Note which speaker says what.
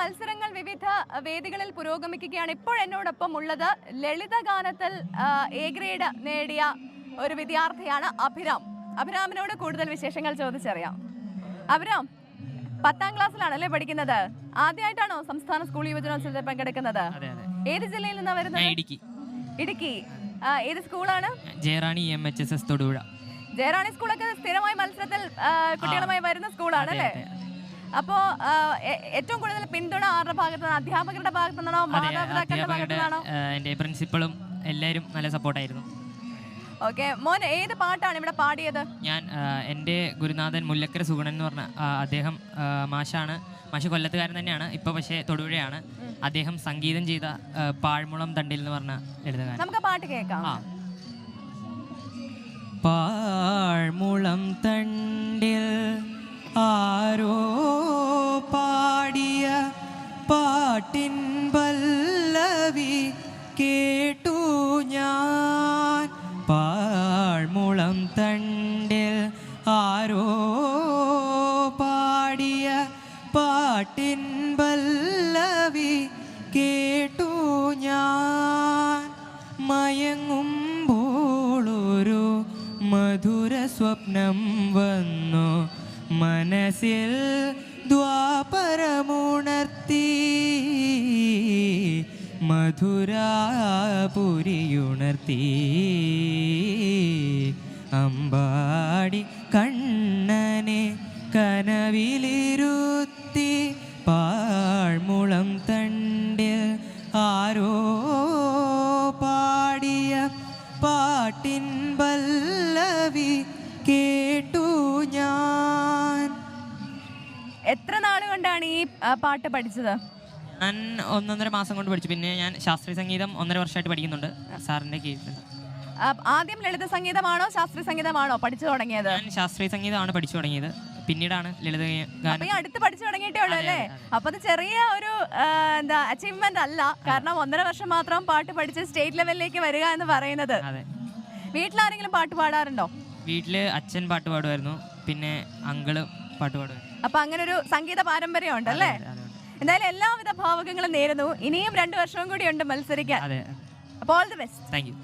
Speaker 1: മത്സരങ്ങൾ വിവിധ വേദികളിൽ പുരോഗമിക്കുകയാണ്. ഇപ്പോൾ എന്നോടൊപ്പം ഉള്ളത് ലളിത ഗാനത്തിൽ എ ഗ്രേഡ് നേടിയ ഒരു വിദ്യാർത്ഥിയാണ് അഭിരാം. അഭിരാമിനോട് കൂടുതൽ വിശേഷങ്ങൾ ചോദിച്ചറിയാം. അഭിരാം പത്താം ക്ലാസ്സിലാണല്ലേ പഠിക്കുന്നത്? ആദ്യമായിട്ടാണോ സംസ്ഥാന സ്കൂൾ യുവജനോത്സവത്തിൽ പങ്കെടുക്കുന്നത്? ഏത് ജില്ലയിൽ നിന്നാണ് വരുന്നത്?
Speaker 2: ഇടുക്കി.
Speaker 1: ഇടുക്കി. ഏത് സ്കൂളാണ്?
Speaker 2: Jayarani M H S S Thodupuzha.
Speaker 1: Jayarani സ്കൂളൊക്കെ സ്ഥിരമായി മത്സരത്തിൽ കുട്ടികളുമായി വരുന്ന സ്കൂളാണ് അല്ലേ? അപ്പോ ഏറ്റവും കൂടുതൽ പിന്തുണ ആരുടെ ഭാഗത്തു നിന്നാണ് അധ്യാപകരുടെ ഭാഗത്തു നിന്നാണോ മാതാപിതാക്കളുടെ ഭാഗത്തു നിന്നാണോ
Speaker 2: എന്റെ പ്രിൻസിപ്പളും എല്ലാരും നല്ല സപ്പോർട്ടായിരുന്നു.
Speaker 1: ഓക്കെ. മോൻ ഏത് പാട്ടാണ് ഇവിടെ പാടിയത്?
Speaker 2: ഞാൻ എന്റെ ഗുരുനാഥൻ മുല്ലക്കര സുഗുണൻ എന്ന് പറഞ്ഞ അദ്ദേഹം മാഷാണ്. മാഷ് കൊല്ലത്തുകാരൻ തന്നെയാണ്. ഇപ്പോൾ പക്ഷേ തൊടുപുഴയാണ്. അദ്ദേഹം സംഗീതം ചെയ്ത പാഴ്മുളം തണ്ടിൽ എന്ന് പറഞ്ഞ എഴുതുകാരൻ
Speaker 1: നമുക്ക് പാട്ട് കേൾക്കാം.
Speaker 2: പാഴ്മുളം തണ്ടിൽ പാട്ടിൻ പല്ലവി കേട്ടു ഞാൻ. പാഴ്മുളം തണ്ടിൽ ആരോ പാടിയ പാട്ടിൻ പല്ലവി കേട്ടു ഞാൻ. മയങ്ങുമ്പോളൊരു മധുര സ്വപ്നം വന്നു. മനസ്സിൽ ദ്വാപരമുണർത്തി മധുരാപുരിയുണർത്തി. അമ്പാടി കണ്ണനെ കനവിലിരുത്തി പാഴ്മുളം തണ്ട് ആരോ പാടിയ പാട്ടിൻ പല്ലവി കേട്ടു ഞാൻ.
Speaker 1: എത്ര നാളുകൊണ്ടാണ് ഈ പാട്ട് പഠിച്ചത്?
Speaker 2: ഞാൻ ഒന്നൊന്നര മാസം കൊണ്ട് പഠിച്ചു. പിന്നെ ഞാൻ ശാസ്ത്രീയ സംഗീതം ഒന്നര വർഷമായിട്ട് പഠിക്കുന്നുണ്ട്. സാറിന്റെ കീഴിൽ
Speaker 1: ആദ്യം ലളിത സംഗീതമാണോ ശാസ്ത്രീയ സംഗീതമാണോ പഠിച്ചു തുടങ്ങിയത്?
Speaker 2: ഞാൻ ശാസ്ത്രീയ സംഗീതമാണ് പഠിച്ചു തുടങ്ങിയത്. പിന്നീടാണ് ലളിത
Speaker 1: അപ്പൊ
Speaker 2: ഗാനം
Speaker 1: ഈ അടുത്ത് പഠിച്ചു തുടങ്ങിയിട്ടേ ഉള്ളൂ അല്ലേ? അപ്പൊ അത് ചെറിയ ഒരു ആ, എന്താ അച്ചീവ്മെന്റ് അല്ല. കാരണം ഒന്നര വർഷം മാത്രം പാട്ട് പഠിച്ച് സ്റ്റേറ്റ് ലെവലിലേക്ക് വരിക എന്ന് പറയുന്നത്.
Speaker 2: അതെ.
Speaker 1: വീട്ടിലാരെങ്കിലും പാട്ട് പാടാറുണ്ടോ?
Speaker 2: വീട്ടിൽ അച്ഛൻ പാട്ട് പാടുമായിരുന്നു. പിന്നെ അങ്കിൾ പാട്ട് പാടുമായിരുന്നു.
Speaker 1: അപ്പൊ അങ്ങനെ ഒരു സംഗീത പാരമ്പര്യം ഉണ്ടല്ലേ?
Speaker 2: അതെ.
Speaker 1: എന്തായാലും എല്ലാവിധ ഭാവകങ്ങളും നേരുന്നു. ഇനിയും രണ്ടു വർഷവും കൂടി ഉണ്ട് മത്സരിക്കാൻ. അപ്പോൾ all the best
Speaker 2: thank you